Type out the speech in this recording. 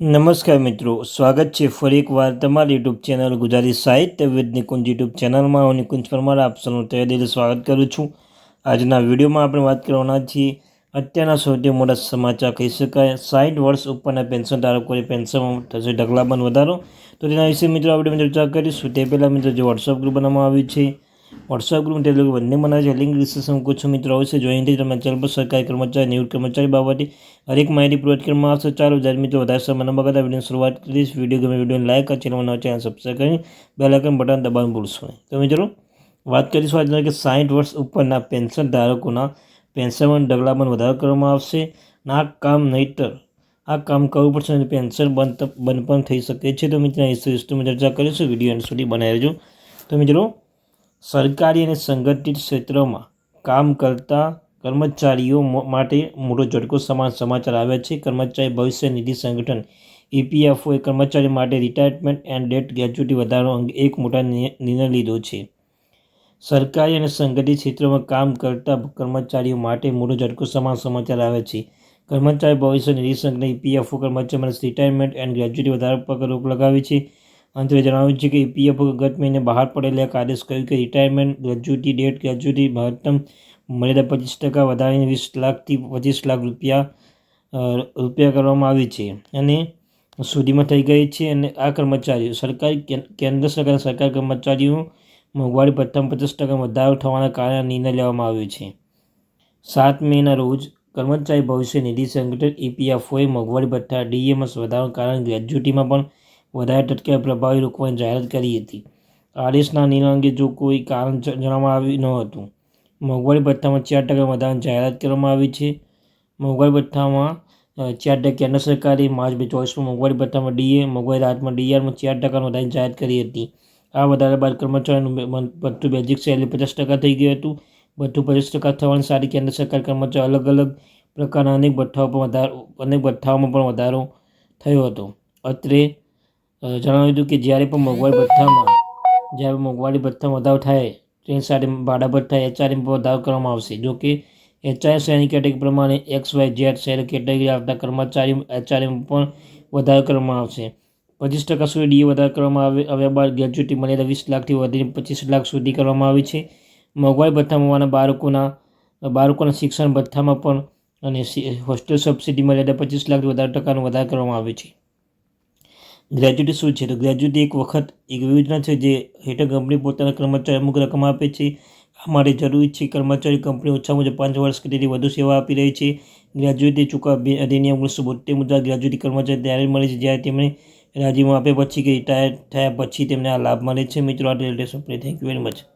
નમસ્કાર મિત્રો, સ્વાગત છે ફરી એકવાર તમારી યુટ્યુબ ચેનલ ગુજરાતી સાહિત્ય વિદ નિકુંજ યુટ્યુબ ચેનલમાં. હું નિકુંજ પરમાર, આપ સૌનું તહે દિલ સ્વાગત કરું છું. આજના વિડીયોમાં આપણે વાત કરવાના છીએ અત્યારના સૌથી મોટા સમાચાર કહી શકાય. સાઠ વર્ષ ઉપરના પેન્શન ધારકોને પેન્શનમાં થશે ઢગલાબંધ વધારો. તો તેના વિશે મિત્રો આપણે ચર્ચા કરીશું. તે પહેલાં મિત્રો જે વોટ્સઅપ ગ્રુપ બનાવવામાં આવ્યું છે વોટ્સઅપ ગ્રુપ લોકો બંને મને છે. લિંક ડિસ્ક્રિપ્શન મૂકું છું મિત્રો આવશે. જોઈનથી તમે ચેનલ પર સરકારી કર્મચારી નિવૃત્ત કર્મચારી બાબતે હરેક માહિતી પ્રોવાઈડ કરવામાં આવશે. ચાલો જ્યારે મિત્રો વધારે સમય ન બગાડતા વીડિયો શરૂઆત કરીશ વીડિયો ગમે વિડીયોને લાઈક અને ચેનલ નવા ચેનલ સબસ્ક્રાઈબ કરી બેલ આઇકન બટન દબાવવાનું ભૂલશો નહીં. તો મિત્રો, વાત કરીશું આજના કે સાઠ વર્ષ ઉપરના પેન્શન ધારકોના પેન્શનમાં ડગલામાં વધારો કરવામાં આવશે. ના કામ નહીતર, આ કામ કરવું પડશે અને પેન્શન બંધ બંધ પણ થઈ શકે છે. તો મિત્રો હિસ્ટ્રીમાં ચર્ચા કરીશું. વીડિયો એન્ડ સુધી બનાવી રહેજો. તો મિત્રો સરકારી અને સંગઠિત ક્ષેત્રમાં કામ કરતા કર્મચારીઓ માટે મોટો ઝટકો સમાન સમાચાર આવ્યા છે. કર્મચારી ભવિષ્ય નિધિ સંગઠન ઈપીએફઓએ કર્મચારી માટે રિટાયરમેન્ટ એન્ડ ડેટ ગ્રેજ્યુટી વધારવા અંગે એક મોટા નિર્ણય લીધો છે. સરકારી અને સંગઠિત ક્ષેત્રમાં કામ કરતા કર્મચારીઓ માટે મોટો ઝટકો સમાન સમાચાર આવે છે. કર્મચારી ભવિષ્ય નિધિ સંગઠન ઈપીએફઓ કર્મચારી માટે રિટાયરમેન્ટ એન્ડ ગ્રેજ્યુટી વધારા પર રોક લગાવી છે. અંતે જણાવ્યું છે કે ઈપીએફ ગત મહિને બહાર પડેલા આદેશ કહ્યું કે રિટાયરમેન્ટ ગ્રેજ્યુટી ડેટ ગ્રેજ્યુટી મહત્તમ મર્યાદા પચીસ ટકા વધારીને વીસ લાખથી પચીસ લાખ રૂપિયા રૂપિયા કરવામાં આવી છે અને સુધીમાં થઈ ગઈ છે અને આ કર્મચારીઓ સરકારી કેન્દ્ર સરકાર સરકારી કર્મચારીઓ મોંઘવારી પ્રથમ પચાસ ટકા વધારો થવાના કારણે નિર્ણય લેવામાં આવ્યો છે. સાત મેના રોજ કર્મચારી ભવિષ્ય નિધિ સંગઠન ઈપીએફઓએ મોંઘવારી ભથ્થા ડીએમએસ વધારવાનું કારણ ગ્રેજ્યુટીમાં પણ વધારે ટટકે પ્રભાવી રોકવાની જાહેરાત કરી હતી. આદેશના નિર્ણય અંગે જો કોઈ કારણ જણાવવામાં આવ્યું ન હતું. મોંઘવારી ભથ્થામાં ચાર ટકા વધારાની જાહેરાત કરવામાં આવી છે. મોંઘવારી ભથ્થામાં ચાર ટકા કેન્દ્ર સરકારે માર્ચ બે ચોવીસમાં મોંઘવારી ભથ્થામાં ડીએ, મોંઘવારી રાહતમાં ડીઆરમાં ચાર ટકાનો વધારાની જાહેરાત કરી હતી. આ વધારા બાદ કર્મચારીનું ભથ્થું બેઝિક સેલેરી પચાસ ટકા થઈ ગયું હતું. ભથ્થું પચાસ ટકા થવાની સારી કેન્દ્ર સરકાર કર્મચારી અલગ અલગ પ્રકારના અનેક ભથ્થાઓ પર વધારો, અનેક ભથ્થાઓમાં પણ વધારો થયો હતો. અત્રે જણાવ્યું હતું કે જ્યારે પણ મોંઘવારી ભથ્થામાં, જ્યારે મોંઘવારી ભથ્થામાં વધારો થાય, ટ્રેન સાથે ભાડા ભથ્થા એચઆરએમ પર વધારો કરવામાં આવશે. જો કે એચઆરએમ શ્રેણી કેટેગરી પ્રમાણે એક્સ, વાય, ઝેડ શહેર કેટેગરી આવતા કર્મચારી એચઆરએમ પણ વધારો કરવામાં આવશે. પચીસ ટકા સુધી ડીએ વધારો કરવામાં આવે, આવ્યા બાદ ગ્રેજ્યુટી મર્યાદા વીસ લાખથી વધીને પચીસ લાખ સુધી કરવામાં આવી છે. મોંઘવારી ભથ્થામાં હોવાના બાળકોના બાળકોના શિક્ષણ ભથ્થામાં પણ અને હોસ્ટેલ સબસિડી મર્યાદા પચીસ લાખથી વધારે ટકાનો વધારો કરવામાં આવે છે. ગ્રેજ્યુટી શું છે? તો ગ્રેજ્યુટી એક વખત એક યોજના છે જે હેઠળ કંપની પોતાના કર્મચારી અમુક રકમ આપે છે. આ માટે જરૂરી છે કર્મચારી કંપની ઓછા પાંચ વર્ષ તેથી વધુ સેવા આપી રહી છે. ગ્રેજ્યુટી ચૂકવવા અધિનિયમ ઓગણીસો બોતેર મુજબ ગ્રેજ્યુટી કર્મચારી ત્યારે મળે છે જ્યારે તેમણે રાજીનામું આપ્યા પછી કે રિટાયર થયા પછી તેમને આ લાભ મળે છે. મિત્રો આ related thank you very much